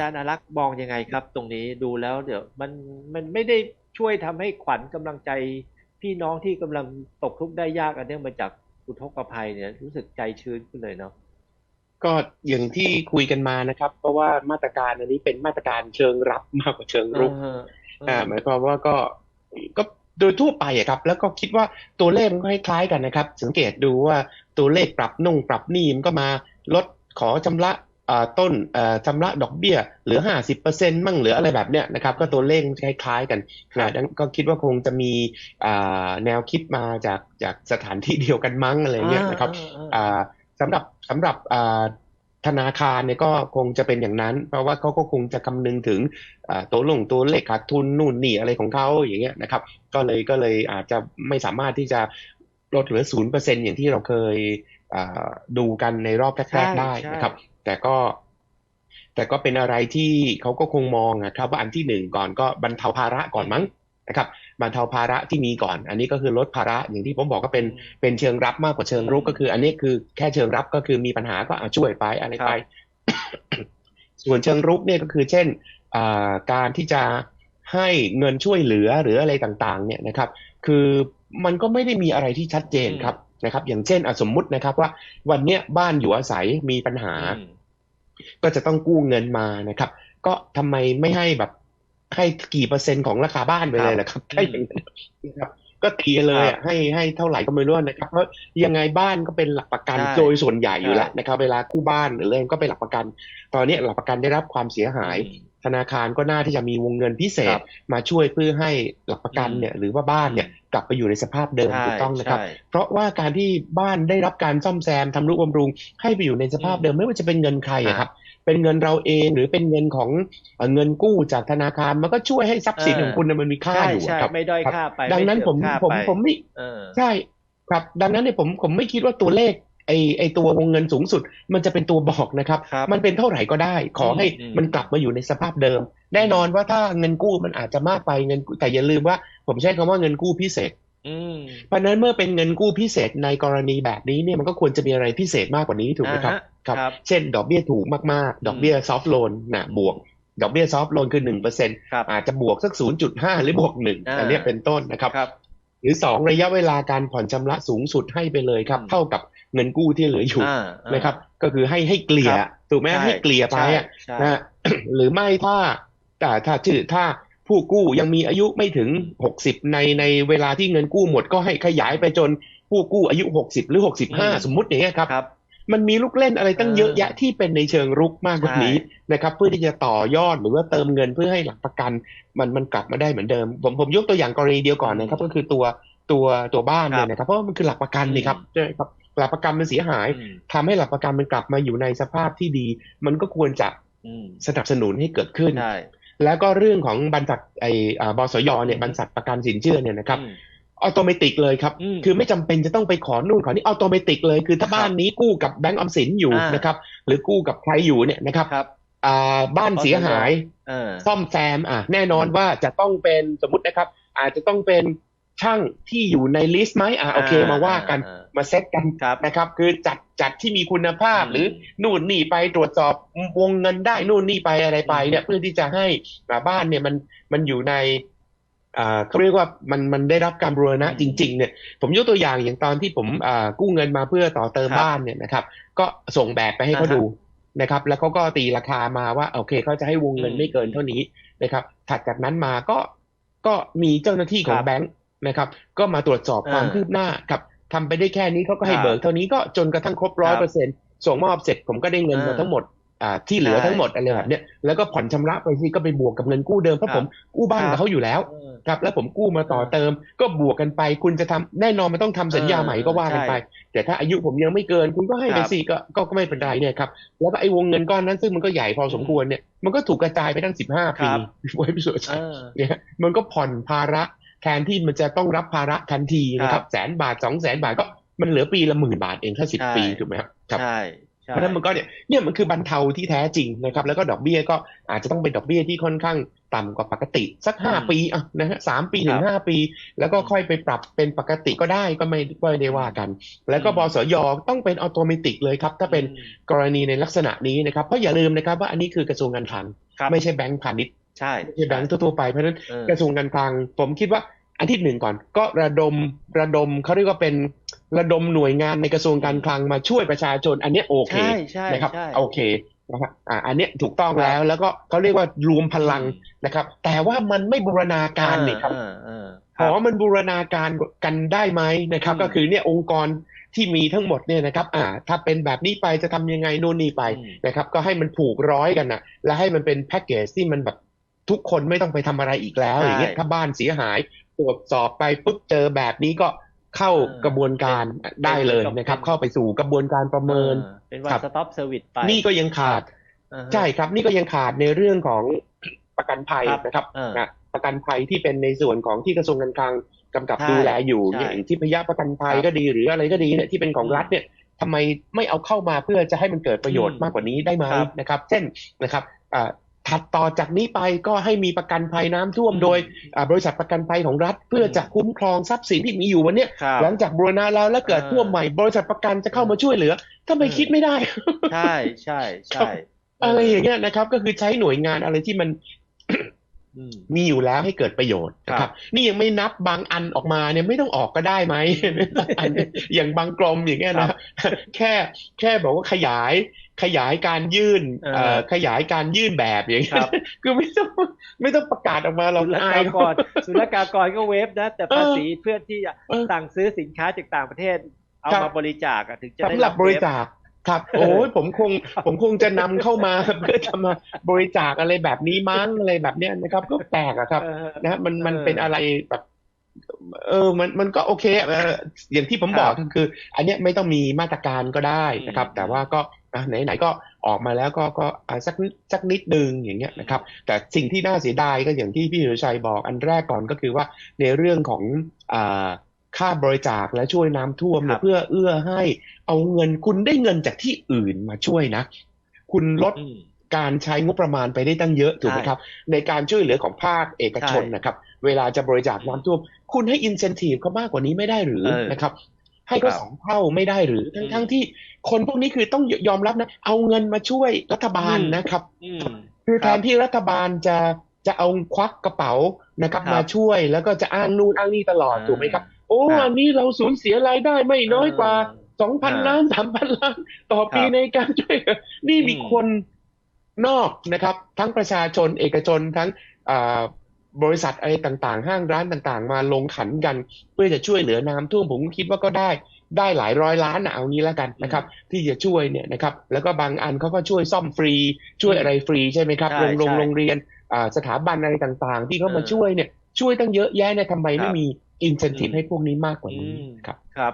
จารย์อารักษ์มองยังไงครับ ตรงนี้ดูแล้วเดี๋ยวมันมันไม่ได้ช่วยทำให้ขวัญกำลังใจพี่น้องที่กำลังตกทุกข์ได้ยากอันเนื่องมาจากอุทกภัยเนี่ยรู้สึกใจชื้นขึ้นเลยเนาะก็อย่างที่คุยกันมานะครับ เพราะว่ามาตรการอันนี้เป็นมาตรการเชิงรับมากกว่าเชิงรุกเออเอออ่าหมายความว่าก็ก็โดยทั่วไปอะครับ แล้วก็คิดว่าตัวเลขมันก็คล้ายๆกันนะครับ สังเกตดูว่าตัวเลขปรับนุ่งปรับหนี้มันก็มาลดขอชำระอ่า ต้นอ่าชำระดอกเบี้ยเหลือห้าสิบเปอร์เซ็นต์มั่งเหลืออะไรแบบเนี้ยนะครับก็ตัวเลขมันคล้ายๆกันนะดังก็คิดว่าคงจะมีอ่าแนวคิดมาจากจากสถานที่เดียวกันมั้งอะไรเงี้ยนะครับอ่าอ่าสำหรับสำหรับอ่าธนาคารเนี่ยก็คงจะเป็นอย่างนั้น เพราะว่าเขาก็คงจะคำนึงถึงอ่าตัวลงตัวเลขขาดทุนนู่นนี่อะไรของเขาอย่างเงี้ยนะครับ ก็เลยก็เลยอาจจะไม่สามารถที่จะลดเหลือศูนย์เปอร์เซ็นอย่างที่เราเคยอ่า ดูกันในรอบแรกใช่ๆได้ใช่นะครับ แต่ก็ แต่ก็เป็นอะไรที่เขาก็คงมองนะครับ ว่าอันที่หนึ่งก่อนก็บรรเทาภาระก่อนมั้งนะครับบรรเทาภาระที่มีก่อน อันนี้ก็คือลดภาระอย่างที่ผมบอกก็เป็นเป็นเชิงรับมากกว่าเชิงรุกก็คือ อันนี้คือแค่เชิงรับก็คือมีปัญหาก็เอาช่วยไปอะไรไป ส่วนเชิงรุกเนี่ยก็คือ เช่นอ่าการที่จะให้เงินช่วยเหลือหรืออะไรต่าง ๆ เนี่ยนะครับ คือมันก็ไม่ได้มีอะไรที่ชัดเจนครับ นะครับ อย่างเช่นอะสมมุตินะครับว่าวันเนี้ยบ้านอยู่อาศัยมีปัญหาอืมก็จะต้องกู้เงินมานะครับ ก็ทำไมไม่ให้แบบให้กี่เปอร์เซ็นต์ของราคาบ้านไปเลยล่ะครับถ้าอย่างนั้นนะครับก็ตีกันเลยอะให้ให้เท่าไหร่ก็ไม่รู้นะครับ เพราะยังไงบ้านก็เป็นหลักประกันใช่โดยส่วนใหญ่อยู่แล้วใช่นะครับ เวลากู้บ้านหรืออะไรก็เป็นหลักประกัน ตอนนี้หลักประกันได้รับความเสียหาย ธนาคารก็น่าที่จะมีวงเงินพิเศคษรับมาช่วยเพื่อให้หลักประกันอืมเนี่ยหรือว่าบ้านเนี่ยกลับไปอยู่ในสภาพเดิมใช่ถูกต้องนะครับใช่เพราะว่าการที่บ้านได้รับการซ่อมแซมทำนุบำรุง ให้ไปอยู่ในสภาพเดิมไม่ว่าจะเป็นเงินใครอะครับเป็นเงินเราเองหรือเป็นเงินของเอ่อเงินกู้จากธนาคารมันก็ช่วยให้ทรัพย์สินเออของคุณน่ะมันมีค่าใช่อยู่ใช่อะครับไม่ด้อยครับค่าไปดังนั้นผมไเสื่อผมค่าไปผมไม่เออใช่ครับ ดังนั้นเนี่ยผมผมไม่คิดว่าตัวเลข ไอไอตัววงเงินสูงสุด มันจะเป็นตัวบอกนะครับครับมันเป็นเท่าไหร่ก็ได้ ขอให้อืมมันกลับมาอยู่ในสภาพเดิม แน่นอนว่าถ้าเงินกู้มันอาจจะมากไปเงินกู้แต่อย่าลืมว่า ผมใช้คำว่าเงินกู้พิเศษอืมเพราะฉะนั้นเมื่อเป็นเงินกู้พิเศษในกรณีแบบนี้เนี่ยมันก็ควรจะมีอะไรพิเศษมากกว่านี้ถูกไหมครับอ่าฮะครับครับ เช่น ดอกเบี้ยถูกมากๆ ดอกเบี้ยซอฟท์โลนนะบวก ดอกเบี้ยซอฟท์โลนคือหนึ่งเปอร์เซ็นต์ครับอาจจะบวกสักศูนย์จุดห้าหรือบวกหนึ่งอ่าอันเนี้ยเป็นต้นนะครับครับ หรือสองระยะเวลาการผ่อนชำระสูงสุดให้ไปเลยครับอืมเท่ากับ เงินกู้ที่เหลืออยู่อ่าอ่านะครับ ก็คือให้ให้เกลี่ยครับถูกไหมใช่ให้เกลี่ยไปอะใช่นะฮะหรือไม่ถ้าแต่ถ้าชื่อถ้าผู้กู้ยังมีอายุไม่ถึงหกสิบในในเวลาที่เงินกู้หมดก็ให้ขยายไปจนผู้กู้อายุหกสิบหรือหกสิบห้าสมมติอย่างเงี้ยครับครับมันมีลูกเล่นอะไรตั้งเออเยอะแยะที่เป็นในเชิงรุกมากกว่าใช่นี้นะครับ เพื่อที่จะต่อยอดหรือว่าเติมเงินเพื่อให้หลักประกัน มันมันกลับมาได้เหมือนเดิม ผมผมยกตัวอย่างกรณีเดียวก่อนนะครับ ก็คือตัวตัวตัวบ้านเนี่ยนะครับเพราะว่ามันคือหลักประกันนี่ครับใช่ไหมครับ หลักประกันมันเสียหายอืมทำให้หลักประกันมันกลับมาอยู่ในสภาพที่ดี มันก็ควรจะอืมสนับสนุนให้เกิดขึ้นใช่แล้วก็เรื่องของบรรษัทไอ้อ่าบสยเนี่ยบรรษัทประกันสินเชื่อเนี่ยนะครับอืมออโตเมติกเลยครับอืมคือไม่จำเป็นจะต้องไปขอนู่นขอนี่ออโตเมติกเลย คือถ้าครับบ้านนี้กู้กับแบงก์ออมสินอยู่อ่านนะครับ หรือกู้กับใครอยู่เนี่ยนะครับครับอ่าบ้านเสียหายเออซ่อมแซมอะแน่นอนว่าจะต้องเป็นสมมตินะครับ อาจจะต้องเป็น ช่างที่อยู่ในลิสต์ไหมอะโอเคอ่ามมาว่ากันอ่ามาเซตกันครับนะครับ คือจัดจัดที่มีคุณภาพอืมหรือนู่นนี่ไปตรวจสอบวงเงินได้นู่นนี่ไปอะไรไปเนี่ยเพื่อที่จะให้บ้านเนี่ยมันมันอยู่ในอ่าเขาเรียกว่ามันมันได้รับการบูรณะอืมจริงๆเนี่ยผมยกตัวอย่างอย่างตอนที่ผมอ่ากู้เงินมาเพื่อต่อเติมครับบ้านเนี่ยนะครับ ก็ส่งแบบไปให้เขาอ่าฮะดูนะครับ แล้วเขาก็ตีราคามาว่าโอเคเขาจะให้วงเงินอืมไม่เกินเท่านี้นะครับ ถัดจากนั้นมาก็ก็มีเจ้าหน้าที่ของครับแบงค์ นะครับ ก็มาตรวจสอบความอ่าคืบหน้าครับทำไปได้แค่นี้เขาก็ให้ครับเบิกเท่านี้ก็จนกระทั่งครบร้อยเปอร์เซ็นส่งมอบเสร็จผมก็ได้เงินมาอ่าทั้งหมดอ่าที่เหลือใช่ทั้งหมดอะไรแบบเนี้ยแล้วก็ผ่อนชำระไปที่ก็ไปบวกกับเงินกู้เดิมเพราะครับผมกู้บ้านครักับบเขาอยู่แล้วเออครับแล้วผมกู้มาต่อเติม ก็บวกกันไป คุณจะทำแน่นอนมันต้องทำสัญญาเออใหม่ก็ว่ากันไปใช่แต่ถ้าอายุผมยังไม่เกิน คุณก็ให้ไปครับสิก็ก็ก็ไม่เป็นไรเนี่ยครับแล้วก็ไอ้วงเงินก้อนนั้นซึ่งมันก็ใหญ่พอสมควรเนี่ยมันก็ถูกกระจายไปตั้งสิบห้าคปีรับไว้พิสูจน์เออเนี่ยมันก็ผ่อนภาระ แทนที่มันจะต้องรับภาระทันทีนะคครัรับบแสนบาทสองแสนบาทก็มันเหลือปีละหมื่นบาทเองถ้าสิบใช่ปีถูกไหมครับครับใช่ใช่เพราะฉะนั้นมันก็เนี่ยเนี่ยมันคือบรรเทาที่แท้จริงนะครับแล้วก็ดอกเบี้ยก็อาจจะต้องเป็นดอกเบี้ยที่ค่อนข้างต่ำกว่าปกติสักห้าอืมปีอะนะฮะสามปีถึครังบห้าปี แล้วก็ค่อยไปปรับเป็นปกติก็ได้ก็ไม่ก็ไม่ได้ว่ากัน แล้วก็อืมบสยต้องเป็นอัตโนมัติเลยครับ ถ้าเป็นอืมกรณีในลักษณะนี้นะครับเพราะอย่าลืมนะครับว่าอันนี้คือกระทรวงการคลังครับไม่ใช่แบงก์พาณิชย์ ใช่ไม่ใช่แบงก์ทั่วๆไปเพราะฉะนั้นเออกระทรวงการคลังผมคิดว่าอันที่หนึ่งก่อน ก็ระดมระดมเขาเรียกว่าเป็นระดมหน่วยงานในกระทรวงการคลังมาช่วยประชาชน อันเนี้ยโอเคใช่ใช่นะครับใช่โอเคนะครับอ่าอันเนี้ยถูกต้องแล้วแล้วก็เขาเรียกว่ารวมพลังนะครับ แต่ว่ามันไม่บูรณาการนี่ครับเออเออขอมันบูรณาการกันได้ไหมนะครับอืมก็คือเนี่ยองค์กรที่มีทั้งหมดเนี่ยนะครับ อ่า ถ้าเป็นแบบนี้ไปจะทำยังไงนู่นนี่ไปอืมนะครับ ก็ให้มันผูกร้อยกันนะและให้มันเป็นแพ็กเกจที่มันแบบ ทุกคนไม่ต้องไปทำอะไรอีกแล้วใช่อย่างเงี้ยถ้าบ้านเสียหายตรวจสอบไปปุ๊บเจอแบบนี้ก็เข้าเออกระบวนการได้เลยนะครับ เข้าไปสู่กระบวนการประเมินออเป็นวันครับสต็อปเซอร์วิสไปนี่ก็ยังขาดอ่าฮะใช่ครับ นี่ก็ยังขาดในเรื่องของประกันภัยครับนะครับเออนะประกันภัยที่เป็นในส่วนของที่กระทรวงการคลังกำกับใช่ดูแลอยู่ใช่อย่างที่พยาประกันภัยครับก็ดีหรืออะไรก็ดีเนี่ยที่เป็นของอืมรัฐเนี่ยทำไมไม่เอาเข้ามาเพื่อจะให้มันเกิดประโยชน์อืมมากกว่านี้ได้ไหมครับนะครับ เช่นนะครับอ่า ถัดต่อจากนี้ไปก็ให้มีประกันภัยน้ำท่วมอืมโดยอ่าบริษัทประกันภัยของรัฐ เพื่อจะคุ้มครองทรัพย์สินที่มีอยู่วันเนี้ยครับหลังจากบูรณาแล้วแล้วเกิดเออท่วมใหม่ บริษัทประกันจะเข้ามาช่วยเหลือทำไมเออคิดไม่ได้ ใช่ใช่ใช่อะไรอย่างเงี้ยนะครับ ก็คือใช้หน่วยงานอะไรที่มันอืมมีอยู่แล้วให้เกิดประโยชน์นะคครัรับบนี่ยังไม่นับบางอันออกมาเนี่ยไม่ต้องออกก็ได้ไหมอันเนี่ยอย่างบางกรมอย่างเงี้ยนะแค่แค่บอกว่าขยาย ขยายการยื่นเออเอ่อขยายการยื่นแบบอย่างคเงี้รัยบคือไม่ต้องไม่ต้องประกาศออกมาเราศุลอากายกรศุลกากรก็เวฟนะ แต่ภาษีเพื่อที่จะเออสั่งซื้อสินค้าจากต่างประเทศ เอาครับมาบริจาคอะถึงจะได้สำหรับบริจาคครับ โอ้ยผมคงผมคงจะนำเข้ามาเพื่อจะมาบริจาคอะไรแบบนี้มั้งอะไรแบบเนี้ยนะครับ ก็แปลกอะครับเออนะมันมันเออเป็นอะไรแบบเออ มัน มันก็โอเคเอออย่างที่ผมครับบอกก็คือ อันเนี้ยไม่ต้องมีมาตรการก็ได้นะครับอืมแต่ว่าก็ อ่ะไหนไหนก็ออกมาแล้วก็ก็อ่ะสักสักนิดนึงอย่างเงี้ยนะครับ แต่สิ่งที่น่าเสียดายก็อย่างที่พี่สุรชัยบอกอันแรกก่อนก็คือว่าในเรื่องของอ่าค่าบริจาคและช่วยน้ำท่วมเนี่ย ครับ เพื่อเอื้อให้เอาเงินคุณได้เงินจากที่อื่นมาช่วยนะ คุณลด อืม การใช้งบประมาณไปได้ตั้งเยอะถูกไหม ใช่ ครับ ในการช่วยเหลือของภาคเอกชน ใช่ นะครับ เวลาจะบริจาคน้ำท่วม คุณให้อินเซนティブเขามากกว่านี้ไม่ได้หรือ เออ นะครับ ให้เขาครับสองเท่าไม่ได้หรือทั้งอืมทั้งที่คนพวกนี้คือต้องยอมรับนะ เอาเงินมาช่วยรัฐบาลอืมนะครับอืมคือครับแทนที่รัฐบาลจะจะเอาควักกระเป๋านะครับครับ มาช่วยแล้วก็จะอ้างนู่นอ้างนี่ตลอดอ่าถูกไหมครับ โอ้ครับอันนี้เราสูญเสียรายได้ไม่น้อยกว่าเออสองพันอ่าล้านสามพันล้านต่อปีครับในการช่วยเหลือนี่มีอืมคนนอกนะครับ ทั้งประชาชนเอกชนทั้งอ่า บริษัทอะไรต่างๆ ห้างร้านต่างๆ มาลงขันกัน เพื่อจะช่วยเหลือน้ำท่วมผมก็คิดว่าก็ได้ได้หลายร้อยล้านนะเอางี้แล้วกันนะครับ ที่จะช่วยเนี่ยนะครับ แล้วก็บางอันเขาก็ช่วยซ่อมฟรี ช่วยอะไรฟรีใช่ไหมครับ ใช่ โรงโรง ใช่ โรงเรียนอ่าสถาบันอะไรต่างๆ ที่เขามา เออ ช่วยเนี่ย ช่วยตั้งเยอะแยะเนี่ยทำไม ครั ไม่ บ มีอินเซนティブ อืม ให้พวกนี้มากกว่านี้ อืม ครับ ครับ